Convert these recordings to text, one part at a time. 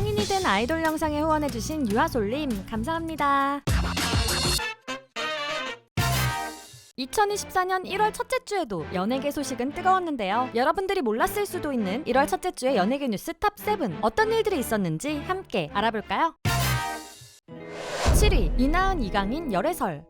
성인이 된 아이돌 영상에 후원해주신 유아솔님 감사합니다. 2024년 1월 첫째 주에도 연예계 소식은 뜨거웠는데요. 여러분들이 몰랐을 수도 있는 1월 첫째 주의 연예계 뉴스 탑 7. 어떤 일들이 있었는지 함께 알아볼까요? 7위 이나은 이강인 열애설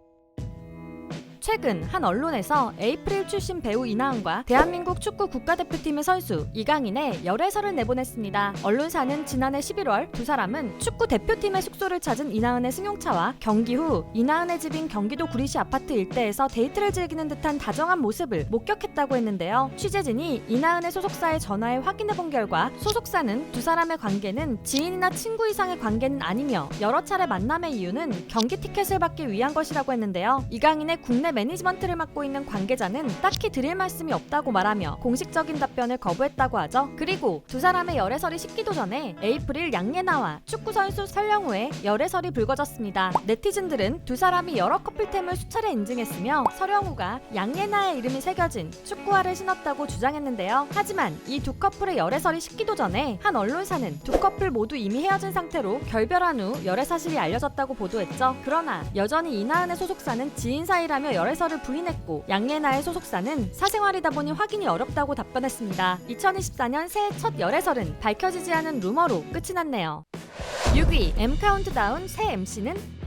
최근 한 언론에서 에이프릴 출신 배우 이나은과 대한민국 축구 국가대표팀의 선수 이강인의 열애설을 내보냈습니다. 언론사는 지난해 11월 두 사람은 축구 대표팀의 숙소를 찾은 이나은의 승용차와 경기 후 이나은의 집인 경기도 구리시 아파트 일대에서 데이트를 즐기는 듯한 다정한 모습을 목격했다고 했는데요. 취재진이 이나은의 소속사에 전화해 확인해 본 결과 소속사는 두 사람의 관계는 지인이나 친구 이상의 관계는 아니며 여러 차례 만남의 이유는 경기 티켓을 받기 위한 것이라고 했는데요. 이강인의 국내 매니지먼트를 맡고 있는 관계자는 딱히 드릴 말씀이 없다고 말하며 공식적인 답변을 거부했다고 하죠. 그리고 두 사람의 열애설이 식기도 전에 에이프릴 양예나와 축구 선수 설영우의 열애설이 불거졌습니다. 네티즌들은 두 사람이 여러 커플템을 수차례 인증했으며 설영우가 양예나의 이름이 새겨진 축구화를 신었다고 주장했는데요. 하지만 이 두 커플의 열애설이 식기도 전에 한 언론사는 두 커플 모두 이미 헤어진 상태로 결별한 후 열애 사실이 알려졌다고 보도했죠. 그러나 여전히 이나은의 소속사는 지인 사이라며 열애설을 부인했고 양예나의 소속사는 사생활이다 보니 확인이 어렵다고 답변했습니다. 2024년 새해 첫 열애설은 밝혀지지 않은 루머로 끝이 났네요. 6위 M 카운트다운 새 MC는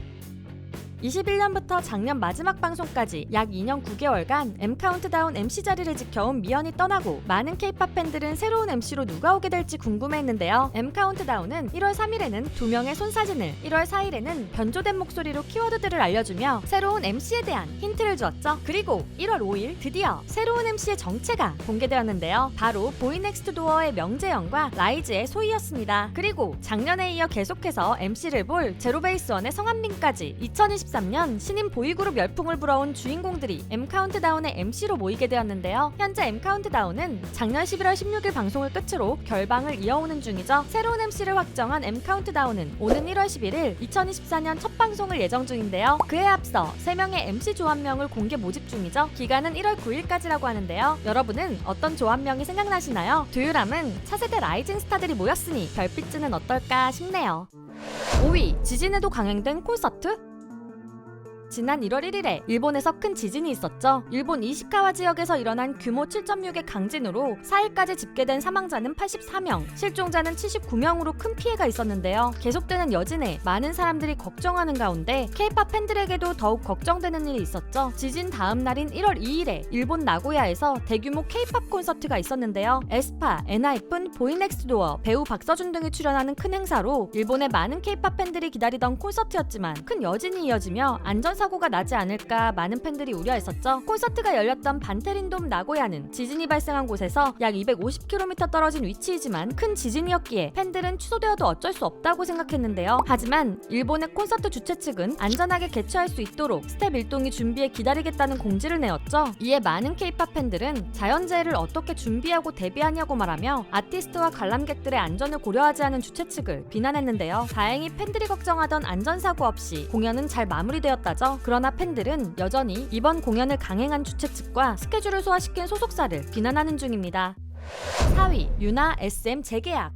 21년부터 작년 마지막 방송까지 약 2년 9개월간 M 카운트다운 MC 자리를 지켜온 미연이 떠나고 많은 K-팝 팬들은 새로운 MC로 누가 오게 될지 궁금해했는데요. M 카운트다운은 1월 3일에는 두 명의 손사진을, 1월 4일에는 변조된 목소리로 키워드들을 알려주며 새로운 MC에 대한 힌트를 주었죠. 그리고 1월 5일 드디어 새로운 MC의 정체가 공개되었는데요. 바로 보이넥스트 도어의 명재영과 라이즈의 소희였습니다. 그리고 작년에 이어 계속해서 MC를 볼 제로베이스원의 성한빈까지 2023 2023년 신인 보이그룹 열풍을 불어온 주인공들이 M 카운트다운의 MC로 모이게 되었는데요. 현재 M 카운트다운은 작년 11월 16일 방송을 끝으로 결방을 이어오는 중이죠. 새로운 MC를 확정한 M 카운트다운은 오는 1월 11일 2024년 첫 방송을 예정 중인데요. 그에 앞서 3명의 MC 조합명을 공개 모집 중이죠. 기간은 1월 9일까지라고 하는데요. 여러분은 어떤 조합명이 생각나시나요? 두유람은 차세대 라이징 스타들이 모였으니 별빛즈는 어떨까 싶네요. 5위 지진에도 강행된 콘서트? 지난 1월 1일에 일본에서 큰 지진이 있었죠. 일본 이시카와 지역에서 일어난 규모 7.6의 강진으로 4일까지 집계된 사망자는 84명, 실종자는 79명으로 큰 피해가 있었는데요. 계속되는 여진에 많은 사람들이 걱정하는 가운데 K-팝 팬들에게도 더욱 걱정되는 일이 있었죠. 지진 다음 날인 1월 2일에 일본 나고야에서 대규모 K-팝 콘서트가 있었는데요. 에스파, 엔하이픈, 보이넥스도어, 배우 박서준 등이 출연하는 큰 행사로 일본의 많은 K-팝 팬들이 기다리던 콘서트였지만 큰 여진이 이어지며 안전사 사고가 나지 않을까 많은 팬들이 우려했었죠. 콘서트가 열렸던 반테린돔 나고야는 지진이 발생한 곳에서 약 250km 떨어진 위치이지만 큰 지진이었기에 팬들은 취소되어도 어쩔 수 없다고 생각했는데요. 하지만 일본의 콘서트 주최 측은 안전하게 개최할 수 있도록 스텝 일동이 준비해 기다리겠다는 공지를 내었죠. 이에 많은 케이팝 팬들은 자연재해를 어떻게 준비하고 대비하냐고 말하며 아티스트와 관람객들의 안전을 고려하지 않은 주최 측을 비난했는데요. 다행히 팬들이 걱정하던 안전사고 없이 공연은 잘 마무리되었다죠. 그러나 팬들은 여전히 이번 공연을 강행한 주최 측과 스케줄을 소화시킨 소속사를 비난하는 중입니다. 4위 유나 SM 재계약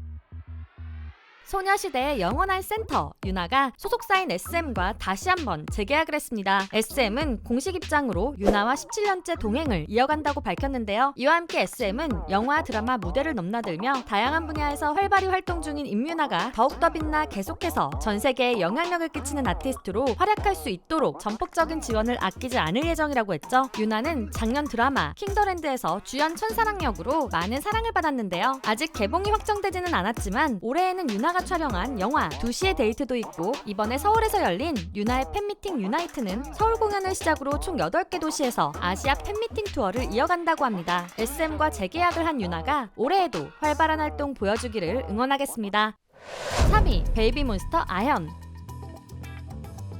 소녀시대의 영원한 센터 유나가 소속사인 SM과 다시 한번 재계약을 했습니다. SM은 공식 입장으로 유나와 17년째 동행을 이어간다고 밝혔는데요. 이와 함께 SM은 영화, 드라마, 무대를 넘나들며 다양한 분야에서 활발히 활동 중인 임유나가 더욱더 빛나 계속해서 전 세계에 영향력을 끼치는 아티스트로 활약할 수 있도록 전폭적인 지원을 아끼지 않을 예정이라고 했죠. 유나는 작년 드라마 킹더랜드에서 주연 천사랑 역으로 많은 사랑을 받았는데요. 아직 개봉이 확정되지는 않았지만 올해에는 유나가 촬영한 영화 2시의 데이트도 있고 이번에 서울에서 열린 유나의 팬미팅 유나이트는 서울 공연을 시작으로 총 8개 도시에서 아시아 팬미팅 투어를 이어간다고 합니다. SM과 재계약을 한 유나가 올해에도 활발한 활동 보여주기를 응원하겠습니다. 3위 베이비몬스터 아현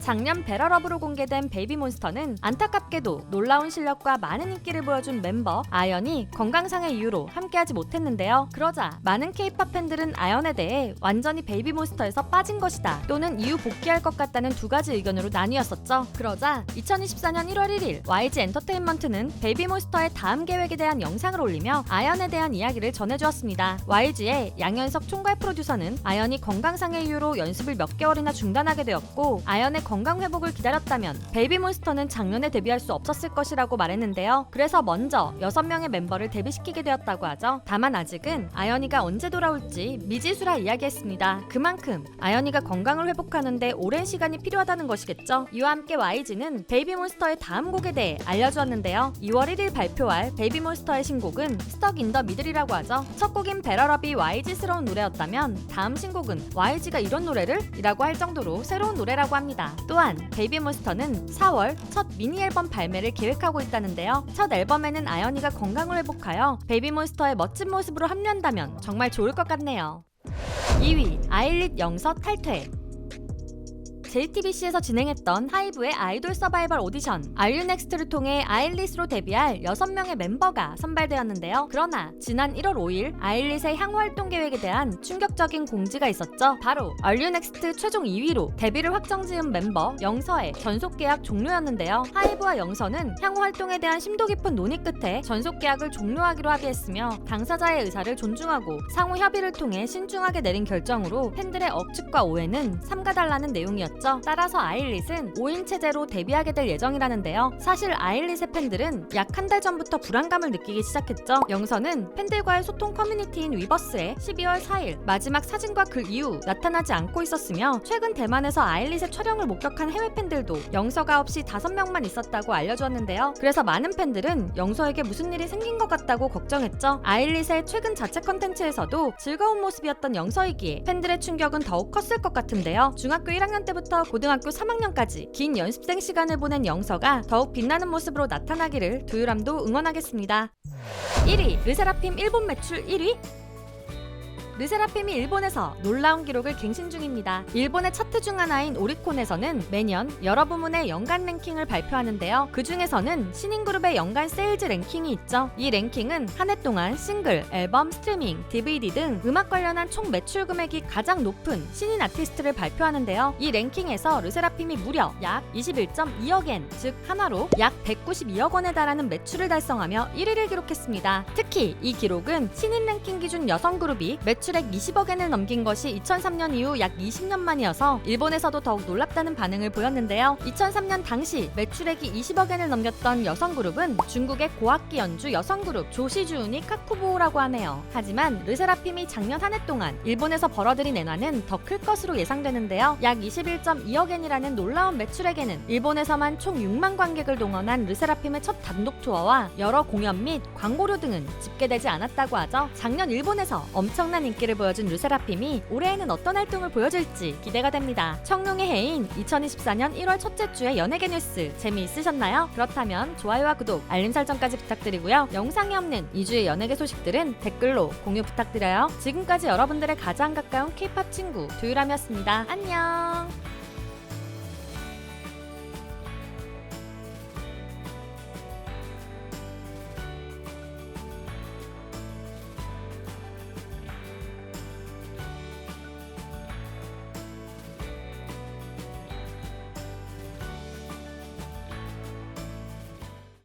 작년 베러럽으로 공개된 베이비몬스터는 안타깝게도 놀라운 실력과 많은 인기를 보여준 멤버 아연이 건강상의 이유로 함께하지 못했는데요. 그러자 많은 케이팝 팬들은 아연에 대해 완전히 베이비몬스터에서 빠진 것이다 또는 이후 복귀할 것 같다는 두 가지 의견으로 나뉘었었죠. 그러자 2024년 1월 1일 YG 엔터테인먼트는 베이비몬스터의 다음 계획에 대한 영상을 올리며 아연에 대한 이야기를 전해주었습니다. YG의 양현석 총괄 프로듀서는 아연이 건강상의 이유로 연습을 몇 개월이나 중단하게 되었고 아연의 건강 회복을 기다렸다면 베이비몬스터는 작년에 데뷔할 수 없었을 것이라고 말했는데요. 그래서 먼저 6명의 멤버를 데뷔시키게 되었다고 하죠. 다만 아직은 아연이가 언제 돌아올지 미지수라 이야기했습니다. 그만큼 아연이가 건강을 회복하는데 오랜 시간이 필요하다는 것이겠죠. 이와 함께 YG는 베이비몬스터의 다음 곡에 대해 알려주었는데요. 2월 1일 발표할 베이비몬스터의 신곡은 스톡 인더 미들이라고 하죠. 첫 곡인 베러럽이 YG스러운 노래였다면 다음 신곡은 YG가 이런 노래를? 이라고 할 정도로 새로운 노래라고 합니다. 또한 베이비몬스터는 4월 첫 미니 앨범 발매를 계획하고 있다는데요. 첫 앨범에는 아연이가 건강을 회복하여 베이비몬스터의 멋진 모습으로 합류한다면 정말 좋을 것 같네요. 2위 아일릿 영서 탈퇴 JTBC에서 진행했던 하이브의 아이돌 서바이벌 오디션 알류넥스트를 통해 아일릿으로 데뷔할 6명의 멤버가 선발되었는데요. 그러나 지난 1월 5일 아일릿의 향후 활동 계획에 대한 충격적인 공지가 있었죠. 바로 알류넥스트 최종 2위로 데뷔를 확정지은 멤버 영서의 전속 계약 종료였는데요. 하이브와 영서는 향후 활동에 대한 심도 깊은 논의 끝에 전속 계약을 종료하기로 합의했으며 당사자의 의사를 존중하고 상호 협의를 통해 신중하게 내린 결정으로 팬들의 억측과 오해는 삼가달라는 내용이었죠. 따라서 아일릿은 5인 체제로 데뷔하게 될 예정이라는데요. 사실 아일릿의 팬들은 약 한 달 전부터 불안감을 느끼기 시작했죠. 영서는 팬들과의 소통 커뮤니티인 위버스에 12월 4일 마지막 사진과 글 이후 나타나지 않고 있었으며 최근 대만에서 아일릿의 촬영을 목격한 해외 팬들도 영서가 없이 5명만 있었다고 알려주었는데요. 그래서 많은 팬들은 영서에게 무슨 일이 생긴 것 같다고 걱정했죠. 아일릿의 최근 자체 컨텐츠에서도 즐거운 모습이었던 영서이기에 팬들의 충격은 더욱 컸을 것 같은데요. 중학교 1학년 때부터 고등학교 3학년까지 긴 연습생 시간을 보낸 영서가 더욱 빛나는 모습으로 나타나기를 두유람도 응원하겠습니다. 1위 르세라핌 일본 매출 1위 르세라핌이 일본에서 놀라운 기록을 갱신 중입니다. 일본의 차트 중 하나인 오리콘에서는 매년 여러 부문의 연간 랭킹을 발표하는데요. 그 중에서는 신인 그룹의 연간 세일즈 랭킹이 있죠. 이 랭킹은 한 해 동안 싱글, 앨범, 스트리밍, DVD 등 음악 관련한 총 매출 금액이 가장 높은 신인 아티스트를 발표하는데요. 이 랭킹에서 르세라핌이 무려 약 21.2억 엔, 즉 한화로 약 192억 원에 달하는 매출을 달성하며 1위를 기록했습니다. 특히 이 기록은 신인 랭킹 기준 여성 그룹이 매출 액 20억엔을 넘긴 것이 2003년 이후 약 20년 만이어서 일본에서도 더욱 놀랍다는 반응을 보였는데요. 2003년 당시 매출액이 20억엔을 넘겼던 여성 그룹은 중국의 고학기 연주 여성 그룹 조시주은이 카쿠보라고 하네요. 하지만 르세라핌이 작년 한 해 동안 일본에서 벌어들인 엔화는 더 클 것으로 예상되는데요. 약 21.2억엔이라는 놀라운 매출액에는 일본에서만 총 6만 관객을 동원한 르세라핌의 첫 단독 투어와 여러 공연 및 광고료 등은 집계되지 않았다고 하죠. 작년 일본에서 엄청난 인기 를 보여준 르세라핌이 올해에는 어떤 활동을 보여줄지 기대가 됩니다. 청룡의 해인 2024년 1월 첫째 주의 연예계 뉴스 재미있으셨나요? 그렇다면 좋아요와 구독, 알림 설정까지 부탁드리고요. 영상이 없는 2주의 연예계 소식들은 댓글로 공유 부탁드려요. 지금까지 여러분들의 가장 가까운 K-팝 친구 두유람이었습니다. 안녕.